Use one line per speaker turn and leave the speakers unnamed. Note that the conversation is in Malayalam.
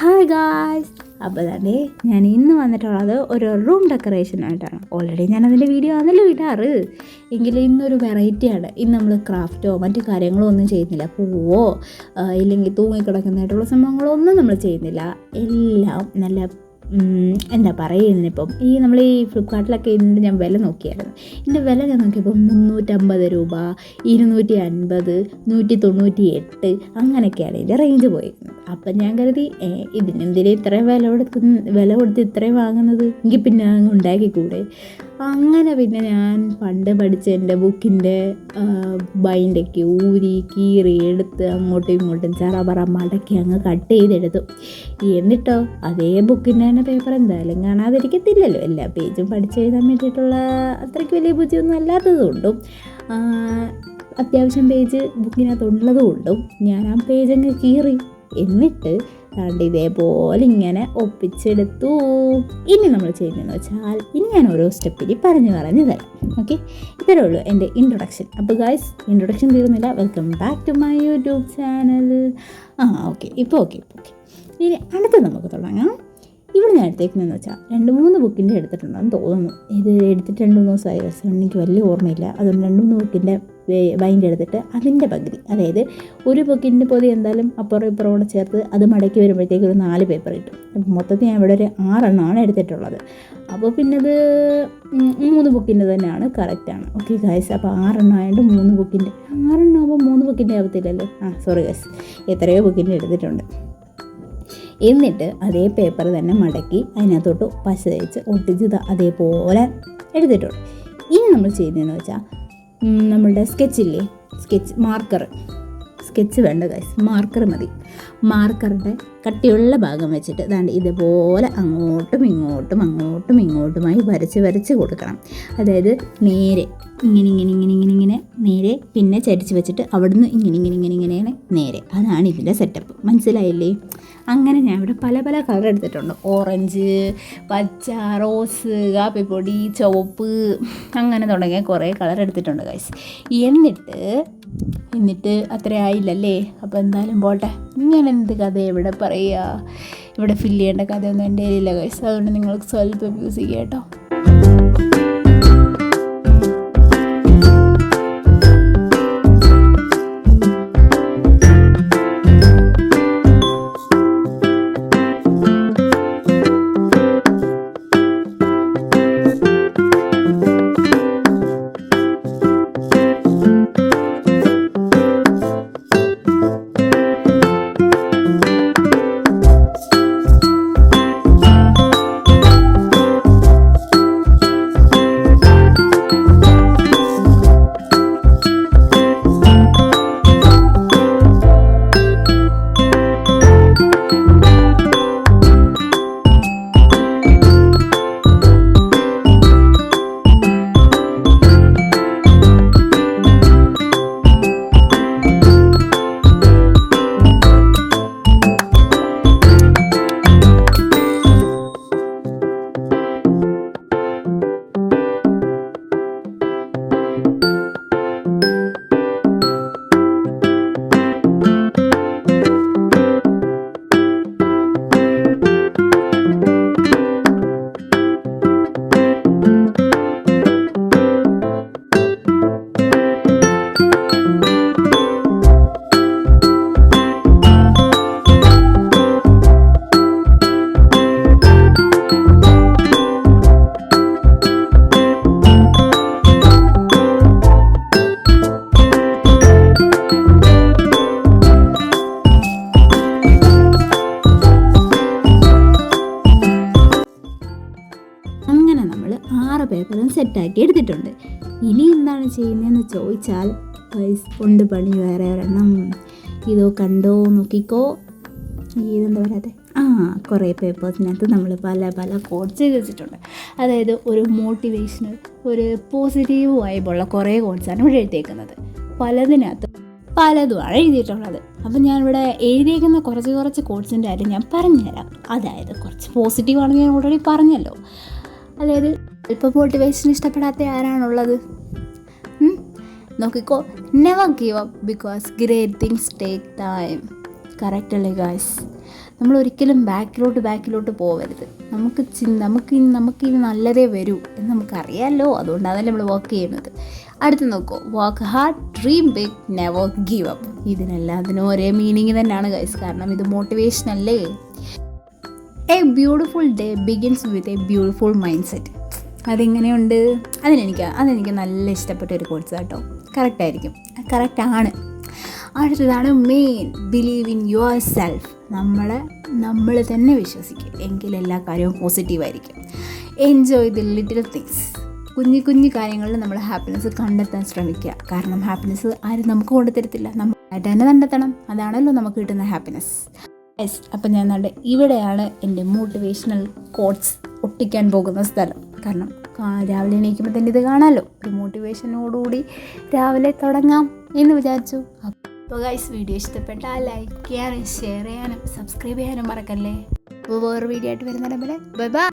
ഹായ് ഗായ്സ് അപ്പോൾ തന്നെ ഞാൻ ഇന്ന് വന്നിട്ടുള്ളത് ഒരു റൂം ഡെക്കറേഷൻ ആയിട്ടാണ്. ഓൾറെഡി ഞാൻ അതിന്റെ വീഡിയോ ആണല്ലോ ഇടാറ്. എങ്കിലും ഇന്നൊരു വെറൈറ്റിയാണ് ഇന്ന് നമ്മൾ ക്രാഫ്റ്റോ മറ്റു കാര്യങ്ങളോ ഒന്നും ചെയ്യുന്നില്ല. പൂവോ ഇല്ലെങ്കിൽ തൂങ്ങിക്കിടക്കുന്നതായിട്ടുള്ള സംഭവങ്ങളോ ഒന്നും നമ്മൾ ചെയ്യുന്നില്ല. എല്ലാം നല്ല എന്താ പറയുന്നിപ്പം ഈ നമ്മൾ ഈ ഫ്ലിപ്കാർട്ടിലൊക്കെ ഇതിന്റെ ഞാൻ വില നോക്കിയായിരുന്നു. ഇതിന്റെ വില ഞാൻ നോക്കിയപ്പോൾ മുന്നൂറ്റമ്പത് രൂപ ഇരുന്നൂറ്റി അൻപത് നൂറ്റി തൊണ്ണൂറ്റി എട്ട് അങ്ങനെയൊക്കെയാണ് ഇതിന്റെ റേഞ്ച് പോയിരുന്നത്. അപ്പം ഞാൻ കരുതി ഇതിന് ഇതിനെന്തിനാ ഇത്രയും വില കൊടുത്ത് വില കൊടുത്ത് ഇത്രയും വാങ്ങുന്നത്? എങ്കിൽ പിന്നെ അങ്ങ് ഉണ്ടാക്കിക്കൂടെ? അങ്ങനെ പിന്നെ ഞാൻ പണ്ട് പഠിച്ച എന്റെ ബുക്കിന്റെ ബൈൻഡൊക്കെ ഊരി കീറി എടുത്ത് അങ്ങോട്ടും ഇങ്ങോട്ടും ചറപറ മടക്കി അങ്ങ് കട്ട് ചെയ്തെടുത്തു. എന്നിട്ടോ അതേ ബുക്കിന്റെ തന്നെ പേപ്പർ എന്തായാലും കാണാതിരിക്കത്തില്ലല്ലോ. എല്ലാ പേജും പഠിച്ചെഴുതാൻ വേണ്ടിയിട്ടുള്ള അത്രയ്ക്ക് വലിയ ബുദ്ധിയൊന്നും അല്ലാത്തതുകൊണ്ടും അത്യാവശ്യം പേജ് ബുക്കിനകത്തുള്ളത് കൊണ്ടും ഞാൻ ആ പേജ് അങ്ങ് കീറി. എന്നിട്ട് കണ്ട് ഇതേപോലെ ഇങ്ങനെ ഒപ്പിച്ചെടുത്തു. ഇനി നമ്മൾ ചെയ്യുന്നതെന്ന് വെച്ചാൽ ഇനി ഞാൻ ഓരോ സ്റ്റെപ്പിൽ പറഞ്ഞു പറഞ്ഞു തരാം. ഓക്കെ ഇത്രേ ഉള്ളൂ എന്റെ ഇൻട്രൊഡക്ഷൻ അപ്പോൾ ഗായ്സ് ഇൻട്രൊഡക്ഷൻ തീർന്നില്ല. Welcome back to my YouTube channel ആ ഓക്കെ ഇപ്പോൾ ഓക്കെ ഓക്കെ ഇനി അടുത്ത് നമുക്ക് തുടങ്ങാം. ഇവിടെ ഞാൻ എടുത്തേക്കുന്നതെന്ന് വെച്ചാൽ രണ്ട് മൂന്ന് ബുക്കിന്റെ എടുത്തിട്ടുണ്ടെന്ന് തോന്നുന്നു. ഇത് എടുത്തിട്ട് രണ്ട് മൂന്ന് ദിവസമായി ദിവസം എനിക്ക് വലിയ ഓർമ്മയില്ല. അതുകൊണ്ട് രണ്ട് മൂന്ന് ബുക്കിന്റെ ബൈൻഡ് എടുത്തിട്ട് അതിന്റെ പകുതി. അതായത് ഒരു ബുക്കിന്റെ പൊതി എന്തായാലും അപ്പുറം ഇപ്പുറം കൂടെ ചേർത്ത് അത് മടക്കി വരുമ്പോഴത്തേക്ക് ഒരു നാല് പേപ്പർ കിട്ടും അപ്പം മൊത്തത്തിൽ ഞാൻ ഇവിടെ ഒരു ആറെണ്ണമാണ് എടുത്തിട്ടുള്ളത്. അപ്പോൾ പിന്നെ അത് മൂന്ന് ബുക്കിന്റെ തന്നെയാണ് കറക്റ്റാണ് ഓക്കെ ഗൈസ് അപ്പോൾ ആറെണ്ണം ആയതുകൊണ്ട് മൂന്ന് ബുക്കിന്റെ. ആറെണ്ണം ആകുമ്പോൾ മൂന്ന് ബുക്കിന്റെ ആവത്തില്ലല്ലോ? ആ സോറി ഗൈസ് എത്രയോ ബുക്കിന്റെ എടുത്തിട്ടുണ്ട്. എന്നിട്ട് അതേ പേപ്പർ തന്നെ മടക്കി അതിനകത്തോട്ട് പശ തേച്ച് ഒട്ടിച്ച് അതേപോലെ എടുത്തിട്ടുണ്ട്. ഇനി നമ്മൾ ചെയ്യുന്നതെന്ന് വെച്ചാൽ നമ്മളുടെ സ്കെച്ചില്ലേ സ്കെച്ച് മാർക്കർ സ്കെച്ച് വേണ്ട ഗൈസ് മാർക്കർ മതി. മാർക്കറിന്റെ കട്ടിയുള്ള ഭാഗം വെച്ചിട്ട് ദാണ്ട് ഇതുപോലെ അങ്ങോട്ടും ഇങ്ങോട്ടും അങ്ങോട്ടും ഇങ്ങോട്ടുമായി വരച്ച് വരച്ച് കൊടുക്കണം. അതായത് നേരെ ഇങ്ങനെ ഇങ്ങനെ ഇങ്ങനെ ഇങ്ങനെ ഇങ്ങനെ നേരെ പിന്നെ ചരിച്ച് വെച്ചിട്ട് അവിടുന്ന് ഇങ്ങനെ ഇങ്ങനെ ഇങ്ങനെ ഇങ്ങനെയാണ് നേരെ. അതാണ് ഇതിന്റെ സെറ്റപ്പ് മനസ്സിലായില്ലേ? അങ്ങനെ ഞാൻ ഇവിടെ പല പല കളർ എടുത്തിട്ടുണ്ട്. ഓറഞ്ച് പച്ച റോസ് കാപ്പിപ്പൊടി ചുവപ്പ് അങ്ങനെ തുടങ്ങിയ കുറേ കളർ എടുത്തിട്ടുണ്ട് ഗൈസ് എന്നിട്ട് എന്നിട്ട് അത്ര ആയില്ലല്ലേ? അപ്പോൾ എന്തായാലും പോട്ടെ. ഞാൻ എന്ത് കഥ? എവിടെ പറയുക ഇവിടെ ഫില്ല് ചെയ്യേണ്ട കഥയൊന്നും എന്റെ കയ്യിലില്ല ഗൈസ് അതുകൊണ്ട് നിങ്ങൾക്ക് സ്വല്പം യൂസ് ചെയ്യാം കേട്ടോ. സെറ്റാക്കി എടുത്തിട്ടുണ്ട്. ഇനി എന്താണ് ചെയ്യുന്നതെന്ന് ചോദിച്ചാൽ കൊണ്ട് പണി വേറെ ഒരെണ്ണം. ഇതോ കണ്ടോ നോക്കിക്കോ. ഇതെന്താ പറയാതെ ആ കുറേ പേപ്പേഴ്സിനകത്ത് നമ്മൾ പല പല കോഡ്സ് വെച്ചിട്ടുണ്ട് അതായത് ഒരു മോട്ടിവേഷണൽ ഒരു പോസിറ്റീവ് വൈബുള്ള കുറേ കോഡ്സാണ് ഇവിടെ എഴുതിയേക്കുന്നത്. പലതിനകത്ത് പലതുമാണ് എഴുതിയിട്ടുള്ളത്. അപ്പം ഞാനിവിടെ എഴുതിയേക്കുന്ന കുറച്ച് കുറച്ച് കോഡ്സിന്റെ കാര്യം ഞാൻ പറഞ്ഞുതരാം. അതായത് കുറച്ച് പോസിറ്റീവ് ആണെന്ന് ഞാൻ ഓൾറെഡി പറഞ്ഞല്ലോ. അതായത് അല്പം മോട്ടിവേഷൻ ഇഷ്ടപ്പെടാത്ത ആരാണുള്ളത്? നോക്കിക്കോ never give up because great things take time correct അല്ലേ ഗായ്സ് നമ്മൾ ഒരിക്കലും ബാക്കിലോട്ട് ബാക്കിലോട്ട് പോകരുത് നമുക്ക് ചി നമുക്ക് ഇനി നമുക്ക് ഇനി നല്ലതേ വരൂ എന്ന് നമുക്കറിയാമല്ലോ അതുകൊണ്ടാണ് നമ്മൾ വർക്ക് ചെയ്യുന്നത്. അടുത്ത് നോക്കൂ work hard dream big never give up ഇതിനെല്ലാത്തിനും ഒരേ മീനിങ് തന്നെയാണ് ഗൈസ് കാരണം ഇത് മോട്ടിവേഷൻ അല്ലേ? A beautiful day begins with a beautiful mindset അതെങ്ങനെയുണ്ട്? അതിനെനിക്ക് അതെനിക്ക് നല്ല ഇഷ്ടപ്പെട്ട ഒരു കോഴ്സ് കേട്ടോ കറക്റ്റായിരിക്കും കറക്റ്റാണ് അടുത്തതാണ് main believe in yourself നമ്മളെ നമ്മൾ തന്നെ വിശ്വസിക്കും എങ്കിൽ എല്ലാ കാര്യവും പോസിറ്റീവായിരിക്കും എൻജോയ് ദി ലിറ്റിൽ തിങ്സ് കുഞ്ഞു കുഞ്ഞു കാര്യങ്ങളിൽ നമ്മൾ ഹാപ്പിനെസ് കണ്ടെത്താൻ ശ്രമിക്കുക. കാരണം ഹാപ്പിനെസ് ആരും നമുക്ക് കൊണ്ടുതരത്തില്ല നമ്മൾ തന്നെ കണ്ടെത്തണം. അതാണല്ലോ നമുക്ക് കിട്ടുന്ന ഹാപ്പിനെസ് യെസ് അപ്പം ഞാൻ നല്ല ഇവിടെയാണ് എന്റെ മോട്ടിവേഷണൽ കോഡ്സ് ഒട്ടിക്കാൻ പോകുന്ന സ്ഥലം. കാരണം രാവിലെ എണീക്കുമ്പോൾ തന്നെ ഇത് കാണാമല്ലോ ഒരു മോട്ടിവേഷനോടുകൂടി രാവിലെ തുടങ്ങാം എന്ന് വിചാരിച്ചു. അപ്പോൾ ഗൈസ് വീഡിയോ ഇഷ്ടപ്പെട്ടാൽ ലൈക്ക് ചെയ്യാനും ഷെയർ ചെയ്യാനും സബ്സ്ക്രൈബ് ചെയ്യാനും മറക്കല്ലേ? വേറൊരു വീഡിയോ ആയിട്ട് വരുന്നതിനെ ബൈ ബൈ